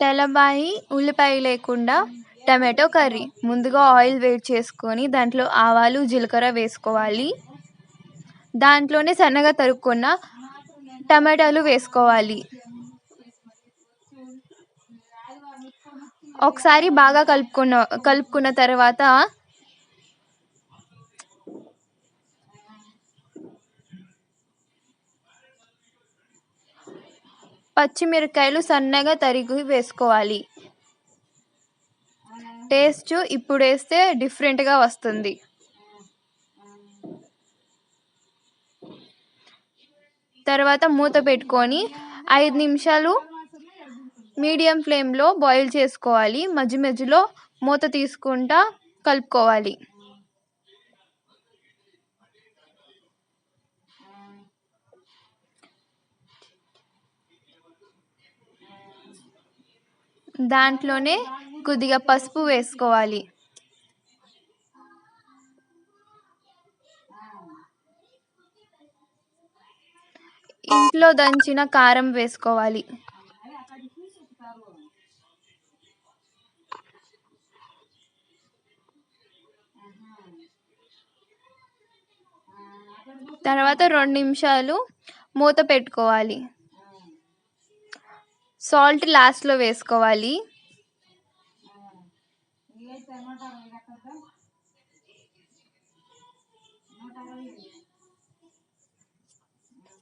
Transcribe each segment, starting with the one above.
తెల్లబాయి ఉల్లిపాయ లేకుండా tomato curry. ముందుగా ఆయిల్ వేడి చేసుకొని దాంట్లో ఆవాలు జీలకర్ర వేసుకోవాలి. దాంట్లోనే సన్నగా తరుక్కున్న టమాటాలు వేసుకోవాలి. ఒకసారి బాగా కలుపుకున్న కలుపుకున్న తర్వాత పచ్చిమిరకాయలు సన్నగా తరిగి వేసుకోవాలి. టేస్ట్ ఇప్పుడు వేస్తే డిఫరెంట్గా వస్తుంది. తర్వాత మూత పెట్టుకొని ఐదు నిమిషాలు మీడియం ఫ్లేమ్లో బాయిల్ చేసుకోవాలి. మధ్య మధ్యలో మూత తీసుకుంటా కలుపుకోవాలి. దాంట్లోనే కొద్దిగా పసుపు వేసుకోవాలి. ఇంట్లో దంచిన కారం వేసుకోవాలి. తర్వాత రెండు నిమిషాలు మూత పెట్టుకోవాలి. సాల్ట్ లాస్ట్లో వేసుకోవాలి.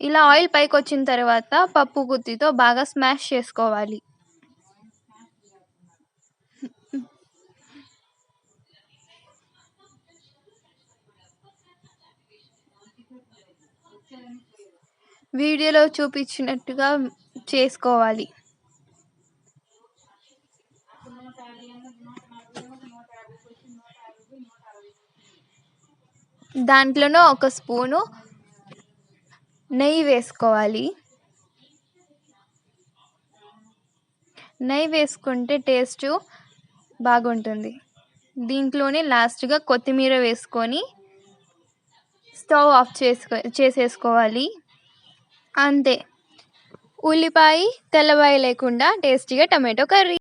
ఇలా ఆయిల్ పైకి వచ్చిన తర్వాత పప్పు గుత్తితో బాగా స్మాష్ చేసుకోవాలి. వీడియోలో చూపించినట్టుగా చేసుకోవాలి. దాంట్లోనూ ఒక స్పూను నెయ్యి వేసుకోవాలి. నెయ్యి వేసుకుంటే టేస్ట్ బాగుంటుంది. దీంట్లోనే లాస్ట్గా కొత్తిమీర వేసుకొని స్టవ్ ఆఫ్ చేసుకో చేసేసుకోవాలి. అంతే. ఉల్లిపాయ తెల్లబాయ లేకుండా టేస్టీగా టమాటో కర్రీ.